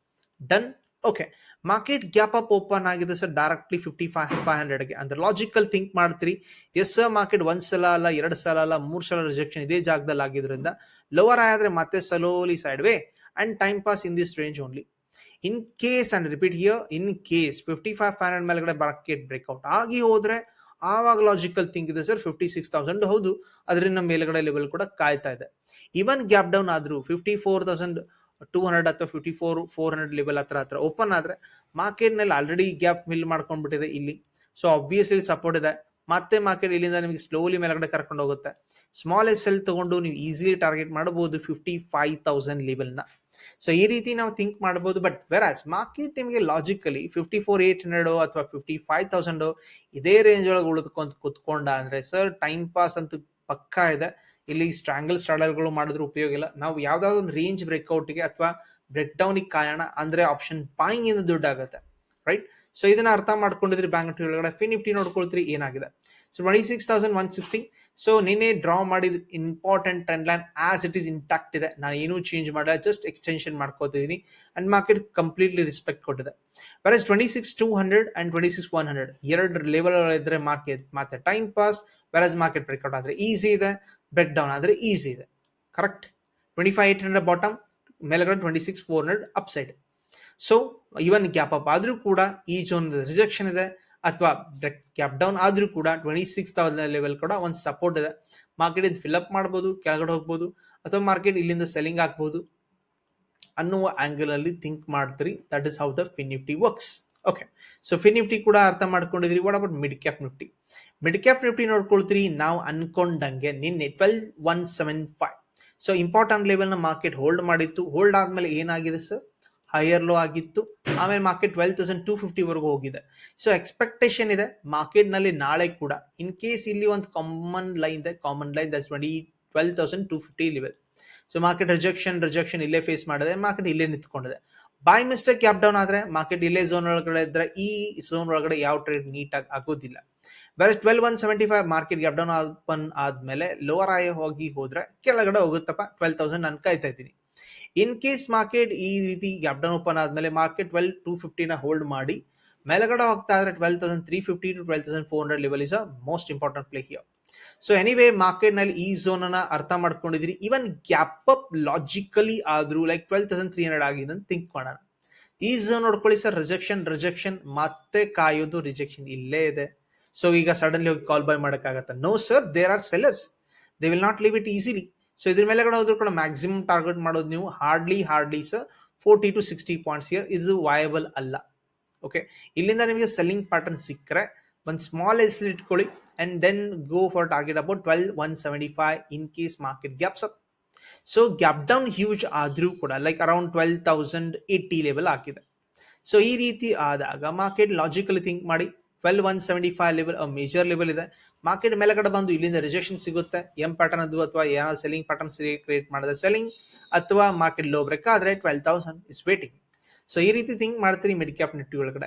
Done okay market gap up open ಆಗಿದೆ sir directly fifty five five ಹಂಡ್ರೆಡ್ಗೆ ಅಂದ್ರೆ ಲಾಜಿಕಲ್ ಥಿಂಕ್ ಮಾಡ್ತೀರಿ ಎಸ್ ಮಾರ್ಕೆಟ್ ಒಂದು ಸಲ ಅಲ್ಲ, ಎರಡು ಸಲ ಅಲ್ಲ, ಮೂರು ಸಲ ರಿಜೆಕ್ಷನ್ ಇದೇ ಜಾಗದಲ್ಲಿ ಆಗಿದ್ರಿಂದ ಲೋವರ್ ಆದರೆ ಮತ್ತೆ slowly side way and time pass in this range only in case and repeat here in case fifty five five hundred ಮೇಲ್ಗಡೆ ಮಾರ್ಕೆಟ್ ಬ್ರೇಕ್ಔಟ್ ಆಗಿ ಹೋದ್ರೆ ಆವಾಗ ಲಾಜಿಕಲ್ ಥಿಂಕ್ ಇದೆ ಸರ್ ಫಿಫ್ಟಿ ಸಿಕ್ಸ್ ತೌಸಂಡ್ ಹೌದು, ಅದರಿಂದ ಮೇಲ್ಗಡೆ ಲೆವೆಲ್ ಕೂಡ ಕಾಯ್ತಾ ಇದೆ. ಇವನ್ ಗ್ಯಾಪ್ ಡೌನ್ ಆದ್ರೂ fifty four thousand two hundred ಅಥವಾ fifty four four hundred level ಹತ್ರ ಹತ್ರ ಓಪನ್ ಆದ್ರೆ ಮಾರ್ಕೆಟ್ನಲ್ಲಿ ಆಲ್ರೆಡಿ ಗ್ಯಾಪ್ ಮಿಲ್ ಮಾಡ್ಕೊಂಡ್ಬಿಟ್ಟಿದೆ ಇಲ್ಲಿ. ಸೊ ಆಬ್ವಿಯಸ್ಲಿ ಸಪೋರ್ಟ್ ಇದೆ. ಮತ್ತೆ ಮಾರ್ಕೆಟ್ ಇಲ್ಲಿಂದ ನಿಮಗೆ ಸ್ಲೋಲಿ ಮೇಲ್ಗಡೆ ಕರ್ಕೊಂಡು ಹೋಗುತ್ತೆ. ಸ್ಮಾಲ್ ಎಸ್ ಎಲ್ ತಗೊಂಡು ನೀವು ಈಸಿಲಿ ಟಾರ್ಗೆಟ್ ಮಾಡಬಹುದು ಫಿಫ್ಟಿ ಫೈವ್ ತೌಸಂಡ್ ಲೆವೆಲ್ನ ಸೊ ಈ ರೀತಿ ನಾವು ಥಿಂಕ್ ಮಾಡಬಹುದು ಬಟ್ ವೆರಾಸ್ ಮಾರ್ಕೆಟ್ ನಿಮಗೆ logically fifty four eight hundred ಅಥವಾ ಫಿಫ್ಟಿ ಫೈವ್ ತೌಸಂಡು ಇದೇ ರೇಂಜ್ ಒಳಗೆ ಉಳಿದುಕೊಂಡು ಕುತ್ಕೊಂಡ ಅಂದರೆ ಸರ್ ಟೈಮ್ ಪಾಸ್ ಅಂತೂ ಪಕ್ಕಾ ಇದೆ. ಇಲ್ಲಿ ಸ್ಟ್ರಾಂಗಲ್ ಸ್ಟ್ರಾಡಲ್ಗಳು ಮಾಡಿದ್ರೆ ಉಪಯೋಗ ಇಲ್ಲ. ನಾವು ಯಾವ್ದಾದ್ರು ಒಂದು ರೇಂಜ್ ಬ್ರೇಕ್ಔಟ್ಗೆ ಅಥವಾ ಬ್ರೇಕ್ ಡೌನಿಗೆ ಕಾರಣ ಅಂದ್ರೆ ಆಪ್ಷನ್ ಬಾಯಿಂಗ್ ಇಂದ ದುಡ್ಡು ಆಗುತ್ತೆ. ರೈಟ್ ಸೊ ಇದನ್ನ ಅರ್ಥ ಮಾಡ್ಕೊಂಡಿದ್ರಿ ಬ್ಯಾಂಕ್ ಒಳಗಡೆ ಫಿ ನಿಫ್ಟಿ ನೋಡ್ಕೊಳ್ತೀರಿ, ಏನಾಗಿದೆ? So twenty six thousand one sixty so ನಿನ್ನೆ ಡ್ರಾ ಮಾಡಿದ important trend line as it is intact ಇದೆ ನಾನು ಏನೂ ಚೇಂಜ್ ಮಾಡಿಲ್ಲ ಜಸ್ಟ್ ಎಕ್ಸ್ಟೆನ್ಷನ್ ಮಾಡ್ಕೋತಿದ್ದೀನಿ ಅಂಡ್ ಮಾರ್ಕೆಟ್ ಕಂಪ್ಲೀಟ್ಲಿ ರೆಸ್ಪೆಕ್ಟ್ ಕೊಟ್ಟಿದೆ versus twenty six two hundred and twenty six one hundred ಎರಡು level ಇದ್ರೆ ಮಾರ್ಕೆಟ್ ಮತ್ತೆ time pass versus market breakout ಆದರೆ ಈಸಿ ಇದೆ ಬ್ರೇಕ್ ಡೌನ್ ಆದರೆ ಈಸಿ ಇದೆ correct twenty five eight hundred bottom ಮೇಲ್ಗಡೆ twenty six four hundred upside so even gap up ಆದರೂ ಕೂಡ ಈ ಜೋನ್ ರಿಜೆಕ್ಷನ್ ಇದೆ ಅಥವಾ ಕ್ಯಾಪ್ ಡೌನ್ ಆದ್ರೂ ಕೂಡ ಟ್ವೆಂಟಿ ಸಿಕ್ಸ್ ತೌಸಂಡ್ ಲೆವೆಲ್ ಕೂಡ ಒಂದು ಸಪೋರ್ಟ್ ಇದೆ. ಮಾರ್ಕೆಟ್ ಇದು ಫಿಲ್ ಅಪ್ ಮಾಡ್ಬೋದು, ಕೆಳಗಡೆ ಹೋಗ್ಬೋದು, ಅಥವಾ ಮಾರ್ಕೆಟ್ ಇಲ್ಲಿಂದ ಸೆಲ್ಲಿಂಗ್ ಆಗ್ಬೋದು ಅನ್ನುವ ಆಂಗಲ್ ಅಲ್ಲಿ ಥಿಂಕ್ ಮಾಡ್ತೀರಿ. That is how the fin nifty works okay so fin nifty ಕೂಡ ಅರ್ಥ ಮಾಡ್ಕೊಂಡಿದ್ರಿ what about mid cap nifty mid cap nifty ನೋಡ್ಕೊಳ್ತೀರಿ. ನಾವು ಅನ್ಕೊಂಡಂಗೆ ನಿನ್ನೆ twelve one seven five so important ಲೆವೆಲ್ನ market hold ಮಾಡಿತ್ತು. ಹೋಲ್ಡ್ ಆದ್ಮೇಲೆ ಏನಾಗಿದೆ ಸರ್ ಹೈಯರ್ ಲೋ ಆಗಿತ್ತು. ಆಮೇಲೆ ಮಾರ್ಕೆಟ್ ಟ್ವೆಲ್ ತೌಸಂಡ್ ಟೂ ಫಿಫ್ಟಿವರೆಗೂ ಹೋಗಿದೆ. ಸೊ ಎಕ್ಸ್ಪೆಕ್ಟೇಷನ್ ಇದೆ ಮಾರ್ಕೆಟ್ನಲ್ಲಿ ನಾಳೆ ಕೂಡ. ಇನ್ ಕೇಸ್ ಇಲ್ಲಿ ಒಂದು ಕಾಮನ್ ಲೈನ್ ಇದೆ common line thus twenty twelve thousand two fifty ಇಲ್ಲಿವೆ ಸೊ ಮಾರ್ಕೆಟ್ ರಿಜೆಕ್ಷನ್ ರಿಜೆಕ್ಷನ್ ಇಲ್ಲೇ ಫೇಸ್ ಮಾಡಿದೆ ಮಾರ್ಕೆಟ್ ಇಲ್ಲೇ ನಿಂತ್ಕೊಂಡಿದೆ. ಬೈ ಮಿಸ್ಟೇಕ್ ಕ್ಯಾಪ್ ಡೌನ್ ಆದ್ರೆ ಮಾರ್ಕೆಟ್ ಇಲ್ಲೇ ಝೋನ್ ಒಳಗಡೆ ಇದ್ರೆ ಈ ಝೋನ್ ಒಳಗಡೆ ಯಾವ ಟ್ರೇಡ್ ನೀಟಾಗಿ ಆಗಿ ಆಗೋದಿಲ್ಲ. ಬೇರೆ twelve one seventy five market gap down open ಆದ್ಮೇಲೆ ಲೋವರ್ ಆಗಿ ಹೋಗಿ ಹೋದ್ರೆ ಕೆಳಗಡೆ ಹೋಗುತ್ತಪ್ಪ. ಟ್ವೆಲ್ ತೌಸಂಡ್ ನಾನು ಕಾಯ್ತಾ ಇದ್ದೀನಿ. ಇನ್ ಕೇಸ್ ಮಾರ್ಕೆಟ್ ಈ ರೀತಿ ಗ್ಯಾಪ್ ಡೌನ್ ಓಪನ್ ಆದ್ಮೇಲೆ ಮಾರ್ಕೆಟ್ ಟ್ವೆಲ್ ಟೂ ಫಿಫ್ಟಿನ ಹೋಲ್ಡ್ ಮಾಡಿ, ಮೇಲಗಡೆ ಹೋಗ್ತಾ ಇದ್ರೆ twelve thousand three fifty to twelve thousand four hundred level is a most important play here so anyway ಮಾರ್ಕೆಟ್ನಲ್ಲಿ ಈ ಝೋನ್ ಅನ್ನ ಅರ್ಥ ಮಾಡ್ಕೊಂಡಿದ್ರಿ. ಇವನ್ ಗ್ಯಾಪ್ ಅಪ್ ಲಾಜಿಕಲಿ ಆದ್ರೂ like twelve thousand three hundred ಆಗಿದೆ ಅಂತ ಥಿಂಕ್ ಮಾಡೋಣ. ಈ ಝೋನ್ ನೋಡ್ಕೊಳ್ಳಿ ಸರ್ ರಿಜೆಕ್ಷನ್ ರಿಜೆಕ್ಷನ್ ಮತ್ತೆ ಕಾಯೋದು ರಿಜೆಕ್ಷನ್ ಇಲ್ಲೇ ಇದೆ. ಸೊ ಈಗ ಸಡನ್ಲಿ ಹೋಗಿ call buy ಮಾಡೋಕ್ಕಾಗತ್ತೆ? No sir there are sellers they will not leave it easily so ಇದ್ರ ಮೇಲೆ ಕೂಡ ಹೋದ್ರು ಕೂಡ ಮ್ಯಾಕ್ಸಿಮಮ್ ಟಾರ್ಗೆಟ್ ಮಾಡೋದು ನೀವು hardly hardly sir forty to sixty points here ಇದು ವಯಬಲ್ ಅಲ್ಲ. ಓಕೆ ಇಲ್ಲಿಂದ ನಿಮಗೆ ಸೆಲ್ಲಿಂಗ್ ಪ್ಯಾಟರ್ನ್ ಸಿಕ್ಕರೆ, ಒಂದು ಸ್ಮಾಲ್ ಎಸ್ ಇಟ್ಕೊಳ್ಳಿ and then go for target about twelve one seventy five in case market gaps up so gap down huge ಆದರೂ ಕೂಡ like around twelve thousand eighty level ಹಾಕಿದೆ so ಈ ರೀತಿ ಆದಾಗ ಮಾರ್ಕೆಟ್ ಲಾಜಿಕಲಿ ಥಿಂಕ್ ಮಾಡಿ twelve one seventy five level major level ಇದೆ. Market ಮೇಲೆಗಡೆ ಬಂದು ಇಲ್ಲಿಂದ ರಿಜೆಕ್ಷನ್ ಸಿಗುತ್ತೆ. ಎಂ ಪ್ಯಾಟರ್ನ್ ಅದು ಅಥವಾ ಏನಾದ್ರು ಸೆಲ್ಲಿಂಗ್ ಪ್ಯಾಟರ್ನ್ ಕ್ರಿಯೇಟ್ ಮಾಡಿದ್ರೆ ಸೆಲ್ಲಿಂಗ್ ಅಥವಾ ಮಾರ್ಕೆಟ್ ಲೋ ಬ್ರೇಕ್ ಆದ್ರೆ twelve thousand is waiting so ಈ ರೀತಿ ಥಿಂಕ್ ಮಾಡ್ತೀರಿ ಮಿಡ್ ಕ್ಯಾಪ್ ನಿಫ್ಟಿ ಒಳಗಡೆ.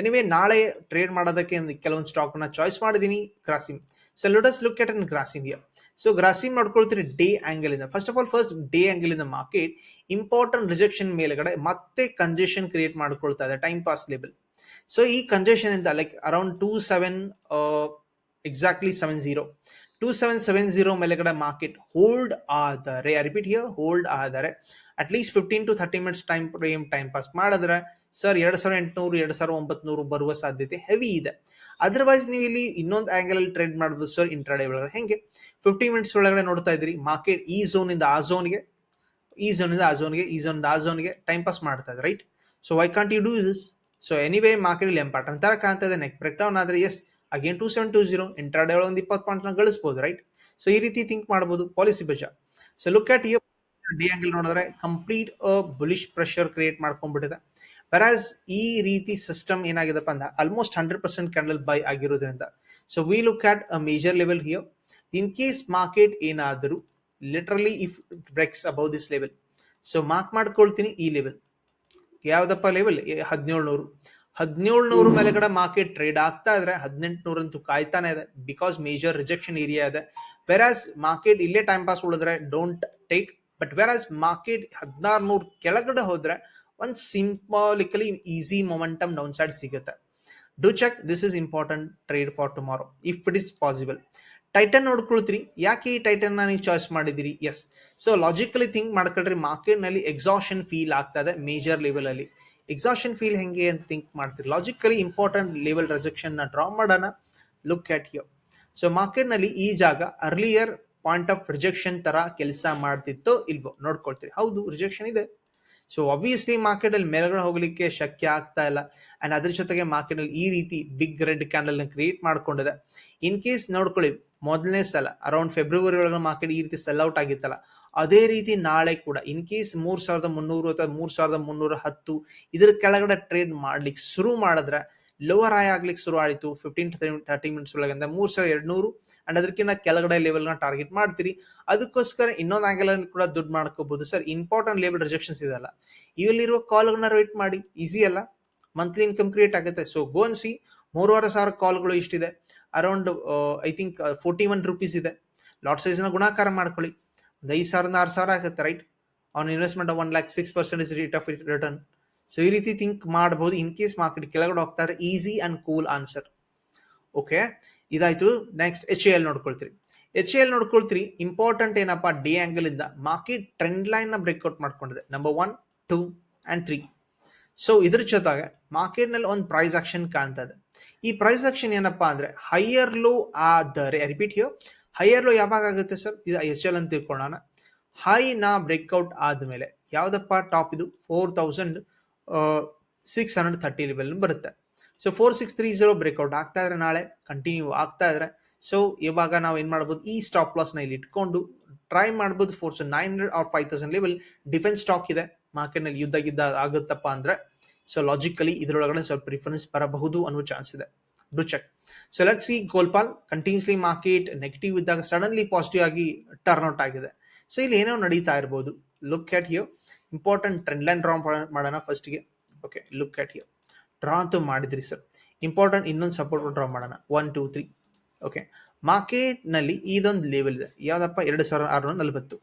ಎನಿವೇ ನಾಳೆ ಟ್ರೇಡ್ ಮಾಡೋದಕ್ಕೆ ಒಂದು ಕೆಲವೊಂದು ಸ್ಟಾಕ್ನ ಚಾಯ್ಸ್ ಮಾಡಿದೀನಿ Grasim so let's look at an Grasim here so Grasim ಮಾಡ್ಕೊಳ್ತೀನಿ ಡೇ ಆಂಗಲ್ ಇಂದ. First of all first day angle ಇಂದ ಮಾರ್ಕೆಟ್ ಇಂಪಾರ್ಟೆಂಟ್ ರಿಜೆಕ್ಷನ್ ಮೇಲೆಗಡೆ ಮತ್ತೆ ಕಂಜೆಷನ್ ಕ್ರಿಯೇಟ್ ಮಾಡ್ಕೊಳ್ತಾ ಇದೆ. ಟೈಮ್ ಪಾಸ್ ಲೆವೆಲ್ ಸೊ ಈ ಕಂಜೆಷನ್ ಇಂದ like around two seven exactly seven zero two seven seven zero ಮೇಲೆಗಡೆ ಮಾರ್ಕೆಟ್ ಹೋಲ್ಡ್ ಆದರೆ ರಿಪೀಟ್ ಹಿಯರ್ ಹೋಲ್ಡ್ ಆದರೆ at least fifteen to thirty minutes time frame time pass ಮಾಡಿದ್ರೆ sir ಎರಡು ಸಾವಿರ ಎಂಟುನೂರು, ಎರಡು ಸಾವಿರ ಒಂಬತ್ನೂರು ಬರುವ ಸಾಧ್ಯತೆ ಹೆವಿ ಇದೆ. ಅದರ್ವೈಸ್ ನೀವು ಇಲ್ಲಿ ಇನ್ನೊಂದು ಆಂಗಲ್ ಅಲ್ಲಿ ಟ್ರೇಡ್ ಮಾಡ್ಬೋದು ಸರ್ ಇಂಟ್ರಾಡೇ ಒಳಗಡೆ. ಹೆಂಗೆ? ಫಿಫ್ಟಿ ಮಿನಿಟ್ಸ್ ಒಳಗಡೆ ನೋಡ್ತಾ ಇದ್ರಿ ಮಾರ್ಕೆಟ್ ಈ ಝೋನ್ ಇಂದ ಆ ಝೋನ್ಗೆ ಈ ಝೋನ್ ಇಂದ ಆ ಝೋನ್ಗೆ ಈ ಝೋನ್ ಆ ಝೋನ್ಗೆ ಟೈಮ್ ಪಾಸ್ ಮಾಡ್ತಾ ಇದೆ right so I can't you do this so anyway market ಇಲ್ಲಿ ಎಂಪಾರ್ಟೆಂಟ್ ತರ ಕಾಣ್ತಾ ಇದೆ ನೆಕ್ ಬ್ರೇಕ್ ಡೌನ್ ಆದ್ರೆ yes again two seven two zero intraday ಒಳಗೆ ಒಂದು ಇಪ್ಪತ್ತು ಪಾಯಿಂಟ್ ಗಳಿಸಬಹುದು ರೈಟ್ ಸೊ ಈ ರೀತಿ ಥಿಂಕ್ ಮಾಡಬಹುದು Policybazaar so look at here the angle ನೋಡಿದ್ರೆ ಕಂಪ್ಲೀಟ್ ಬುಲಿಶ್ ಪ್ರೆಷರ್ ಕ್ರಿಯೇಟ್ ಮಾಡ್ಕೊಂಡ್ಬಿಟ್ಟಿದೆ. ವೆರಾಸ್ ಈ ರೀತಿ ಸಿಸ್ಟಮ್ ಏನಾಗಿದೆಪ್ಪ ಅಂದ್ರೆ almost hundred percent candle buy ಆಗಿರೋದ್ರಿಂದ. So we look at a major level here in case market ಏನಾದರೂ literally if breaks above this level so mark ಮಾಡ್ಕೊಳ್ತೀನಿ ಈ ಲೆವೆಲ್ ಯಾವ್ದಪ್ಪ ಲೆವೆಲ್ ಹದಿನೇಳು ನೂರು ಹದಿನೇಳು ನೂರು ಮೇಲೆಗಡೆ ಮಾರ್ಕೆಟ್ ಟ್ರೇಡ್ ಆಗ್ತಾ ಇದ್ರೆ ಹದಿನೆಂಟು ನೂರಂತೂ ಕಾಯ್ತಾನೆ ಇದೆ. ಬಿಕಾಸ್ ಮೇಜರ್ ರಿಜೆಕ್ಷನ್ ಏರಿಯಾ ಇದೆ. ವೆರಾಸ್ ಮಾರ್ಕೆಟ್ ಇಲ್ಲೇ time pass ಉಳಿದ್ರೆ don't take but whereas market ಹದಿನಾರು ನೂರು ಕೆಳಗಡೆ ಹೋದರೆ ಒಂದು symbolically easy momentum down side ಸಿಗುತ್ತೆ. Do check this is important trade for tomorrow if it is possible Titan ನೋಡ್ಕೊಳ್ತೀರಿ, ಯಾಕೆ ಈ ಟೈಟನ್ನ ನೀವು ಚಾಯ್ಸ್ ಮಾಡಿದಿರಿ ಎಸ್ ಸೊ ಲಾಜಿಕಲಿ ಥಿಂಕ್ ಮಾಡ್ಕೊಳ್ರಿ ಮಾರ್ಕೆಟ್ನಲ್ಲಿ ಎಕ್ಸಾಷನ್ ಫೀಲ್ ಆಗ್ತಾ ಇದೆ ಮೇಜರ್ ಲೆವೆಲಲ್ಲಿ ಎಕ್ಸಾಷನ್ ಫೀಲ್ ಹೆಂಗೆ ಅಂತ ಥಿಂಕ್ ಮಾಡ್ತೀರಿ? ಲಾಜಿಕಲಿ ಇಂಪಾರ್ಟೆಂಟ್ ಲೆವೆಲ್ ರೆಜೆಕ್ಷನ್ನ ಡ್ರಾ ಮಾಡೋಣ. ಲುಕ್ ಅಟ್ ಯು ಸೊ ಮಾರ್ಕೆಟ್ನಲ್ಲಿ ಈ ಜಾಗ ಅರ್ಲಿಯರ್ ಪಾಯಿಂಟ್ ಆಫ್ ರಿಜೆಕ್ಷನ್ ತರ ಕೆಲಸ ಮಾಡ್ತಿತ್ತೋ ಇಲ್ವೋ, ನೋಡ್ಕೊಳ್ತೀರಿ. ಹೌದು ರಿಜೆಕ್ಷನ್ ಇದೆ. ಸೊ ಒಬ್ವಿಯಸ್ಲಿ ಮಾರ್ಕೆಟ್ ಅಲ್ಲಿ ಮೇಲ್ಗಡೆ ಹೋಗ್ಲಿಕ್ಕೆ ಶಕ್ಯ ಆಗ್ತಾ ಇಲ್ಲ. ಅಂಡ್ ಅದ್ರ ಜೊತೆಗೆ ಮಾರ್ಕೆಟ್ ಅಲ್ಲಿ ಈ ರೀತಿ ಬಿಗ್ ರೆಡ್ ಕ್ಯಾಂಡಲ್ನ ಕ್ರಿಯೇಟ್ ಮಾಡ್ಕೊಂಡಿದೆ. ಇನ್ ಕೇಸ್ ನೋಡ್ಕೊಳ್ಳಿ, ಮೊದಲನೇ ಸಲ ಅರೌಂಡ್ ಫೆಬ್ರವರಿ ಒಳಗೆ ಮಾರ್ಕೆಟ್ ಈ ರೀತಿ ಸೆಲ್ ಔಟ್ ಆಗಿತ್ತಲ್ಲ, ಅದೇ ರೀತಿ ನಾಳೆ ಕೂಡ ಇನ್ ಕೇಸ್ ಮೂರ್ ಸಾವಿರದ ಮುನ್ನೂರು ಅಥವಾ ಮೂರ್ ಸಾವಿರದ ಮುನ್ನೂರ ಹತ್ತು ಇದ್ರ ಕೆಳಗಡೆ ಟ್ರೇಡ್ ಮಾಡ್ಲಿಕ್ಕೆ ಶುರು ಮಾಡಿದ್ರೆ ಲೋವರ್ ಆಯ್ ಆಗ್ಲಿಕ್ಕೆ ಶುರು ಆಯಿತು ಫಿಫ್ಟೀನ್ ತರ್ಟಿ ಮಿನಿಟ್ಸ್ ಒಳಗೆ ಅಂದ್ರೆ ಮೂರ್ ಸಾವಿರದ ಎರಡ್ನೂರು. ಅಂಡ್ ಅದಕ್ಕಿಂತ ಕೆಳಗಡೆ ಲೆವೆಲ್ನ ಟಾರ್ಗೆಟ್ ಮಾಡ್ತೀರಿ. ಅದಕ್ಕೋಸ್ಕರ ಇನ್ನೊಂದು ಆಂಗಲ್ ಅಲ್ಲಿ ಕೂಡ ದುಡ್ಡು ಮಾಡ್ಕೋಬಹುದು. ಸರ್ ಇಂಪಾರ್ಟೆಂಟ್ ಲೇಬಲ್ ರಿಜೆಕ್ಷನ್ಸ್ ಇದೆಲ್ಲ ಕಾಲ್ ಕಾಲ್ಗಳನ್ನ ರೇಟ್ ಮಾಡಿ. ಈಸಿ ಅಲ್ಲ. ಮಂತ್ಲಿ ಇನ್ಕಮ್ ಕ್ರಿಯೇಟ್ ಆಗುತ್ತೆ. ಸೊ ಗೋನ್ಸಿ ಮೂರುವರೆ ಸಾವಿರ ಕಾಲ್ಗಳು ಇಷ್ಟಿದೆ. Around I think forty one rupees ಇದೆ. ಲಾಟ್ ಸೈಜ್ನ ಗುಣಾಕಾರ ಮಾಡ್ಕೊಳ್ಳಿ. ಒಂದು ಐದು ಸಾವಿರದ ಆರು ಸಾವಿರ ಆಗುತ್ತೆ right on investment one lakh six percentage rate of return so ಈ ರೀತಿ ಥಿಂಕ್ ಮಾಡಬಹುದು ಇನ್ ಕೇಸ್ ಮಾರ್ಕೆಟ್ ಕೆಳಗಡೆ ಹೋಗ್ತಾರೆ easy and cool answer okay ಇದಾಯ್ತು. ನೆಕ್ಸ್ಟ್ ಎಚ್ ಎಲ್ ನೋಡ್ಕೊಳ್ತೀರಿ. ಎಚ್ ಎಲ್ ನೋಡ್ಕೊಳ್ತೀರಿ ಇಂಪಾರ್ಟೆಂಟ್ ಏನಪ್ಪಾ? ಡಿ ಆಂಗಲ್ ಇಂದ. ಮಾರ್ಕೆಟ್ ಟ್ರೆಂಡ್ ಲೈನ್ನ ಬ್ರೇಕ್ಔಟ್ ಮಾಡ್ಕೊಂಡಿದೆ. Number one two and three so ಇದ್ರ ಜೊತೆಗೆ ಮಾರ್ಕೆಟ್ನಲ್ಲಿ ಒಂದು ಪ್ರೈಸ್ ಆಕ್ಷನ್ ಕಾಣ್ತಾ ಇದೆ. ಈ ಪ್ರೈಸ್ ಆಕ್ಷನ್ ಏನಪ್ಪಾ ಅಂದ್ರೆ ಹೈಯರ್ ಲೋ ಆದರೆ ರಿಪೀಟ್ ಹಿಯೋ ಹೈಯರ್ ಲೋ ಯಾವಾಗ ಆಗುತ್ತೆ ಸರ್? ಇದು ಎಚ್ ಎಲ್ ಅಂತ ತಿಳ್ಕೊಳ್ಳೋಣ. ಹೈ ನಾ ಬ್ರೇಕ್ಔಟ್ ಆದ್ಮೇಲೆ, ಯಾವ್ದಪ್ಪ? ಟಾಪ್ ಇದು four thousand six hundred thirty level ಬರುತ್ತೆ. So four six three zero breakout ಆಗ್ತಾ ಇದ್ರೆ ನಾಳೆ ಕಂಟಿನ್ಯೂ ಆಗ್ತಾ ಇದ್ರೆ ಸೊ ಇವಾಗ ನಾವು ಏನ್ ಮಾಡ್ಬೋದು, ಈ ಸ್ಟಾಪ್ ಲಾಸ್ನ ಇಲ್ಲಿ ಇಟ್ಕೊಂಡು ಟ್ರೈ ಮಾಡ್ಬೋದು four nine hundred or five thousand level defence stock ಇದೆ. ಮಾರ್ಕೆಟ್ನಲ್ಲಿ ಯುದ್ಧ ಗಿದ್ದ ಆಗುತ್ತಪ್ಪ ಅಂದ್ರೆ ಸೊ ಲಾಜಿಕಲಿ ಇದರೊಳಗಡೆ ಸ್ವಲ್ಪ ಪ್ರಿಫರೆನ್ಸ್ ಬರಬಹುದು ಅನ್ನೋ ಚಾನ್ಸ್ ಇದೆ. Do check so let see ಗೋಲ್ಪಾಲ್ continuously market negative ಇದ್ದಾಗ ಸಡನ್ಲಿ ಪಾಸಿಟಿವ್ ಆಗಿ ಟರ್ನ್ ಔಟ್ ಆಗಿದೆ. ಸೊ ಇಲ್ಲಿ ಏನೋ ನಡೀತಾ ಇರ್ಬೋದು. Look at here important trend line draw ಮಾಡೋಣ ಫಸ್ಟ್ಗೆ okay look at here draw ಅಂತೂ ಮಾಡಿದ್ರಿ ಸರ್ ಇಂಪಾರ್ಟೆಂಟ್ ಇನ್ನೊಂದು ಸಪೋರ್ಟ್ ಡ್ರಾ ಮಾಡೋಣ. ಒನ್ ಟೂ ತ್ರೀ ಓಕೆ ಮಾರ್ಕೆಟ್ನಲ್ಲಿ ಇದೊಂದು ಲೆವೆಲ್ ಇದೆ. ಯಾವುದಪ್ಪ? ಎರಡು ಸಾವಿರದ ಆರುನೂರ ನಲವತ್ತು.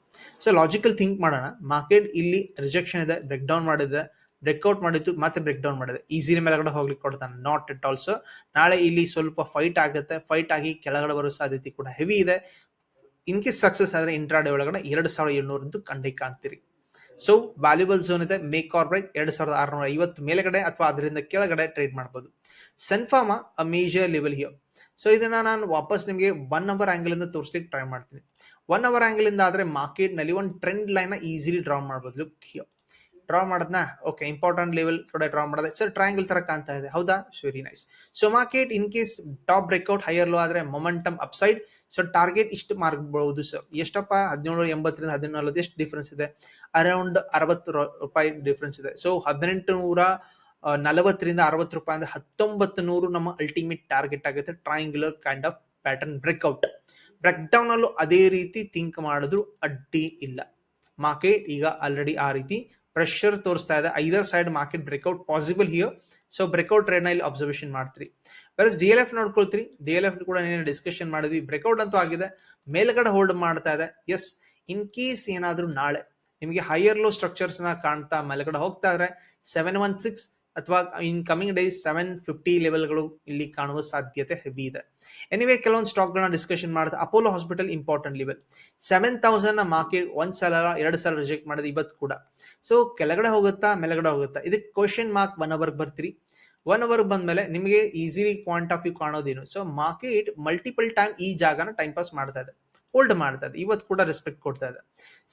ಸೊ ಲಾಜಿಕಲ್ ಥಿಂಕ್ ಮಾಡೋಣ. ಮಾರ್ಕೆಟ್ ಇಲ್ಲಿ ರಿಜೆಕ್ಷನ್ ಇದೆ ಬ್ರೇಕ್ ಡೌನ್ ಮಾಡಿದೆ ಬ್ರೇಕ್ಔಟ್ ಮಾಡಿದ್ದು ಮತ್ತೆ ಬ್ರೇಕ್ ಡೌನ್ ಮಾಡಿದೆ ಈಸಿನ ಮೇಲೆಗಡೆ ಹೋಗ್ಲಿಕ್ಕೆ ಕೊಡ್ತಾನೆ. ನಾಟ್ ಇಟ್ ಆಲ್ಸೋ ನಾಳೆ ಇಲ್ಲಿ ಸ್ವಲ್ಪ ಫೈಟ್ ಆಗುತ್ತೆ. ಫೈಟ್ ಆಗಿ ಕೆಳಗಡೆ ಬರೋ ಸಾಧ್ಯತೆ ಕೂಡ ಹೆವಿ ಇದೆ. ಇನ್ ಕೇಸ್ ಸಕ್ಸಸ್ ಆದರೆ ಇಂಟ್ರಾಡೆ ಒಳಗಡೆ ಎರಡು ಸಾವಿರದ ಏಳ್ನೂರಂತೂ ಕಂಡಿ ಕಾಣ್ತೀರಿ ಸೊ ವ್ಯಾಲ್ಯೂಬಲ್ ಝೋನ್ ಇದೆ. ಮೇಕ್ ಆರ್ ಬ್ರೈಟ್ ಎರಡು ಸಾವಿರದ ಆರುನೂರ ಐವತ್ತು ಮೇಲೆಗಡೆ ಅಥವಾ ಅದರಿಂದ ಕೆಳಗಡೆ ಟ್ರೇಡ್ ಮಾಡ್ಬೋದು. Sun Pharma uh major level here so ಇದನ್ನ ನಾನು ವಾಪಸ್ ನಿಮಗೆ ಒನ್ ಅವರ್ ಆಂಗಲ್ ಇಂದ ತೋರಿಸ್ಲಿಕ್ಕೆ ಟ್ರೈ ಮಾಡ್ತೀನಿ. ಒನ್ ಅವರ್ ಆಂಗಲ್ ಇಂದ ಆದ್ರೆ ಮಾರ್ಕೆಟ್ನಲ್ಲಿ ಒಂದು ಟ್ರೆಂಡ್ ಲೈನ್ ಈಸಿಲಿ ಡ್ರಾ ಮಾಡಬಹುದು ಲುಕ್ ಹಿಯರ್ ಡ್ರಾ ಮಾಡದ್ನ? ಓಕೆ ಇಂಪಾರ್ಟೆಂಟ್ ಲೆವೆಲ್ ಕೂಡ ಡ್ರಾ ಮಾಡಿದೆ. ಸರ್ ಟ್ರಯಾಂಗಲ್ ತರ ಕಾಣ್ತಾ ಇದೆ. ಹೌದಾ? Very nice so market in case top breakout higher low ಆದ್ರೆ ಮೊಮೆಂಟಮ್ ಅಪ್ಸೈಡ್ ಸೊ ಟಾರ್ಗೆಟ್ ಇಷ್ಟು ಮಾರ್ಕ್ಬಹುದು ಸರ್ ಎಷ್ಟಪ್ಪ? ಹದಿನೇಳು ಎಂಬತ್ತರಿಂದ ಹದಿನೇಳು ಎಷ್ಟು ಡಿಫ್ರೆನ್ಸ್ ಇದೆ. ಅರೌಂಡ್ ಅರವತ್ತು ರೂಪಾಯಿ ಡಿಫ್ರೆನ್ಸ್ ಇದೆ. ಸೊ ಹದಿನೆಂಟು ನೂರ ನಲವತ್ತರಿಂದ ಅರವತ್ತು ರೂಪಾಯಿ ಅಂದ್ರೆ ಹತ್ತೊಂಬತ್ತು ನೂರು ನಮ್ಮ ಅಲ್ಟಿಮೇಟ್ ಟಾರ್ಗೆಟ್ ಆಗುತ್ತೆ. Triangle kind of pattern breakout break down ಅಲ್ಲೂ ಅದೇ ರೀತಿ ಥಿಂಕ್ ಮಾಡಿದ್ರು ಅಡ್ಡಿ ಇಲ್ಲ. ಮಾರ್ಕೆಟ್ ಈಗ ಆಲ್ರೆಡಿ ಆ ರೀತಿ ಪ್ರೆಷರ್ ತೋರಿಸ್ತಾ ಇದೆ. Either side market breakout possible here so breakout ಟ್ರೇಡ್ನ ಇಲ್ಲಿ ಅಬ್ಸರ್ವೇಷನ್ ಮಾಡ್ತೀರಿ. ಬೇರೆ ಡಿ ಎಲ್ ಎಫ್ ನೋಡ್ಕೊಳ್ತೀರಿ. ಡಿ ಎಲ್ ಎಫ್ ಕೂಡ ನೀನು ಡಿಸ್ಕಷನ್ ಮಾಡಿದ್ವಿ. ಬ್ರೇಕ್ಔಟ್ ಅಂತೂ ಆಗಿದೆ. ಮೇಲ್ಗಡೆ ಹೋಲ್ಡ್ ಮಾಡ್ತಾ ಇದೆ. ಎಸ್ ಇನ್ ಕೇಸ್ ಏನಾದರೂ ನಾಳೆ ನಿಮಗೆ ಹೈಯರ್ ಲೋ ಸ್ಟ್ರಕ್ಚರ್ಸ್ನ ಕಾಣ್ತಾ ಮೇಲ್ಗಡೆ ಹೋಗ್ತಾ ಇದ್ರೆ ಸೆವೆನ್ ಒನ್ ಸಿಕ್ಸ್ ಅಥವಾ in coming days seven fifty ಲೆವೆಲ್ಗಳು ಇಲ್ಲಿ ಕಾಣುವ ಸಾಧ್ಯತೆ ಹೆವಿ ಇದೆ. ಎನಿವೆ ಕೆಲವೊಂದು ಸ್ಟಾಕ್ಗಳನ್ನ ಡಿಸ್ಕಷನ್ ಮಾಡಿದ. Apollo hospital important level seven thousand market ಒಂದ್ ಸಲ, ಎರಡು ಸಲ ರಿಜೆಕ್ಟ್ ಮಾಡಿದ ಇವತ್ತು ಕೂಡ. ಸೊ ಕೆಳಗಡೆ ಹೋಗುತ್ತಾ, ಮೇಲಗಡೆ ಹೋಗುತ್ತಾ? ಇದಕ್ಕೆ ಕ್ವಶನ್ ಮಾರ್ಕ್ ಒನ್ ಅವರ್ ಬರ್ತೀರಿ. ಒನ್ ಅವರ್ ಬಂದ್ಮೇಲೆ ನಿಮಗೆ ಈಸಿಲಿ ಪಾಯಿಂಟ್ ಆಫ್ ವ್ಯೂ ಕಾಣೋದೇನು. ಸೊ ಮಾರ್ಕೆಟ್ ಮಲ್ಟಿಪಲ್ ಟೈಮ್ ಈ ಜಾಗನ ಟೈಮ್ ಪಾಸ್ ಮಾಡ್ತಾ ಇದೆ. ಹೋಲ್ಡ್ ಮಾಡ್ತಾ ಇದೆ. ಇವತ್ತು ಕೂಡ ರೆಸ್ಪೆಕ್ಟ್ ಕೊಡ್ತಾ ಇದೆ.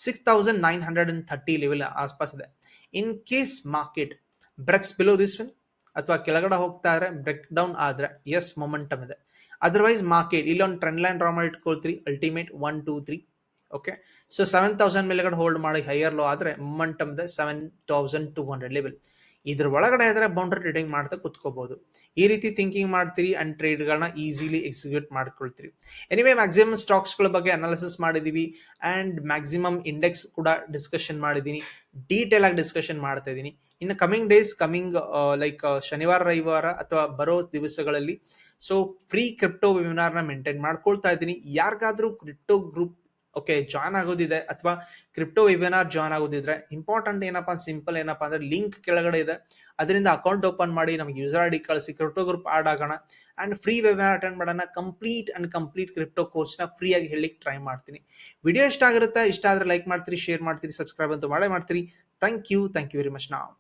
Six thousand nine hundred and thirty level ಆಸ್ಪಾಸ್ ಇದೆ. In case market breaks below this win ಅಥವಾ ಕೆಳಗಡೆ ಹೋಗ್ತಾ ಇದ್ರೆ ಬ್ರೇಕ್ ಡೌನ್ ಆದ್ರೆ ಎಸ್ ಮೊಮೆಂಟಮ್ ಇದೆ. ಅದರ್ವೈಸ್ ಮಾರ್ಕೆಟ್ ಇಲ್ಲೊಂದು ಟ್ರೆಂಡ್ ಲೈನ್ ಡ್ರಾ ಮಾಡಿ ಇಟ್ಕೊಳ್ತೀರಿ ultimate one two three okay so seven thousand ಮೇಲೆಗಡೆ ಹೋಲ್ಡ್ ಮಾಡಿ ಹೈಯರ್ ಲೋ ಆದ್ರೆ ಮೊಮೆಂಟಮ್ ಇದೆ seven thousand two hundred level ಇದ್ರ ಒಳಗಡೆ ಇದ್ರೆ ಬೌಂಡ್ರಿ ಟ್ರೇಡಿಂಗ್ ಮಾಡ್ತಾ ಕುತ್ಕೋಬಹುದು ಈ ರೀತಿ ಥಿಂಕಿಂಗ್ ಮಾಡ್ತೀರಿ ಅಂಡ್ ಟ್ರೇಡ್ಗಳನ್ನ ಈಸಿಲಿ ಎಕ್ಸಿಕ್ಯೂಟ್ ಮಾಡ್ಕೊಳ್ತೀರಿ. ಎನಿವೇ ಮ್ಯಾಕ್ಸಿಮಮ್ ಸ್ಟಾಕ್ಸ್ಗಳ ಬಗ್ಗೆ ಅನಾಲಿಸಿಸ್ ಮಾಡಿದೀವಿ ಅಂಡ್ ಮ್ಯಾಕ್ಸಿಮಮ್ ಇಂಡೆಕ್ಸ್ ಕೂಡ ಡಿಸ್ಕಷನ್ ಮಾಡಿದ್ದೀನಿ ಡೀಟೇಲ್ ಆಗಿ ಡಿಸ್ಕಷನ್ ಮಾಡ್ತಾ ಇದ್ದೀನಿ ಇನ್ನು ಕಮಿಂಗ್ ಡೇಸ್ ಕಮಿಂಗ್ ಲೈಕ್ ಶನಿವಾರ, ರವಿವಾರ ಅಥವಾ ಬರೋ ದಿವಸಗಳಲ್ಲಿ ಸೊ ಫ್ರೀ ಕ್ರಿಪ್ಟೋ ವೆಬಿನಾರ್ನ ಮೇಂಟೈನ್ ಮಾಡ್ಕೊಳ್ತಾ ಇದ್ದೀನಿ. ಯಾರಿಗಾದ್ರೂ ಕ್ರಿಪ್ಟೋ ಗ್ರೂಪ್ ಓಕೆ ಜಾಯ್ನ್ ಆಗೋದಿದೆ ಅಥವಾ ಕ್ರಿಪ್ಟೋ ವೆಬಿನಾರ್ ಜಾಯ್ನ್ ಆಗೋದಿದ್ರೆ ಇಂಪಾರ್ಟೆಂಟ್ ಏನಪ್ಪ ಸಿಂಪಲ್ ಏನಪ್ಪಾ ಅಂದ್ರೆ ಲಿಂಕ್ ಕೆಳಗಡೆ ಇದೆ. ಅದರಿಂದ ಅಕೌಂಟ್ ಓಪನ್ ಮಾಡಿ, ನಮ್ಗೆ ಯೂಸರ್ ಐ ಡಿ ಕಳಿಸಿ ಕ್ರಿಪ್ಟೋ ಗ್ರೂಪ್ ಆಡ್ ಆಗೋಣ. ಅಂಡ್ ಫ್ರೀ ವೆಬಿನಾರ್ ಅಟೆಂಡ್ ಮಾಡೋಣ. ಕಂಪ್ಲೀಟ್ ಅಂಡ್ ಕಂಪ್ಲೀಟ್ ಕ್ರಿಪ್ಟೋ ಕೋರ್ಸ್ನ ಫ್ರೀ ಆಗಿ ಹೇಳಲಿಕ್ಕೆ ಟ್ರೈ ಮಾಡ್ತೀನಿ. ವಿಡಿಯೋ ಇಷ್ಟ ಆಗಿರುತ್ತೆ, ಇಷ್ಟ ಆದ್ರೆ ಲೈಕ್ ಮಾಡ್ತೀರಿ ಶೇರ್ ಮಾಡ್ತೀರಿ ಸಬ್ಸ್ಕ್ರೈಬ್ ಅಂತೂ ಮಾಡೇ ಮಾಡ್ತೀರಿ. Thank you thank you very much ನಾವು